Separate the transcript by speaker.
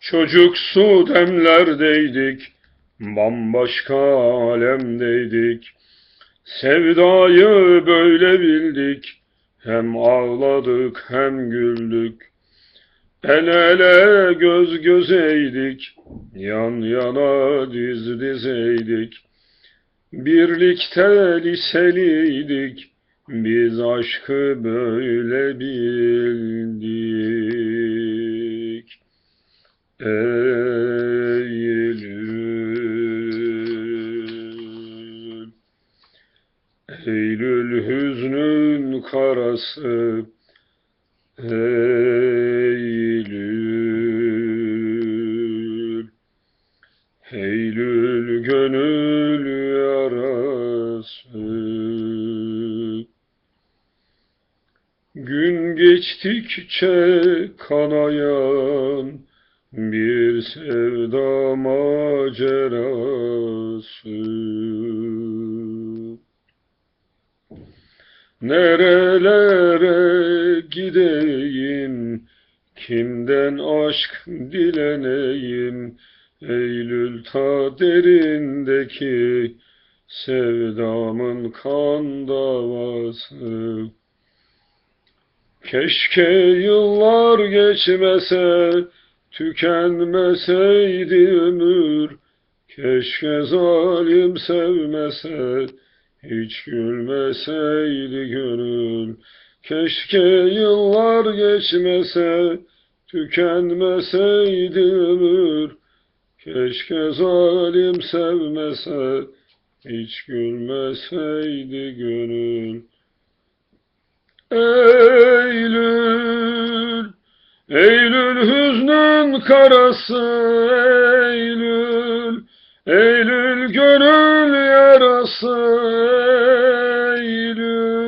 Speaker 1: Çocuksu demlerdeydik, bambaşka alemdeydik. Sevdayı böyle bildik, hem ağladık hem güldük. El ele göz gözeydik, yan yana diz dizeydik. Birlikte liseliydik, biz aşkı böyle bildik. Eylül. Eylül hüznün karası. Eylül. Eylül gönül yarası. Gün geçtikçe kanayan bir sevda macerası. Nerelere gideyim? Kimden aşk dileneyim? Eylül ta derindeki Sevdamın kan davası. Keşke yıllar geçmese, tükenmeseydi ömür. Keşke zalim sevmese, hiç gülmeseydi gönül. Keşke yıllar geçmese, tükenmeseydi ömür. Keşke zalim sevmese, hiç gülmeseydi gönül. Eylül, Eylül hüznün karası, Eylül, Eylül gönül yarası, Eylül,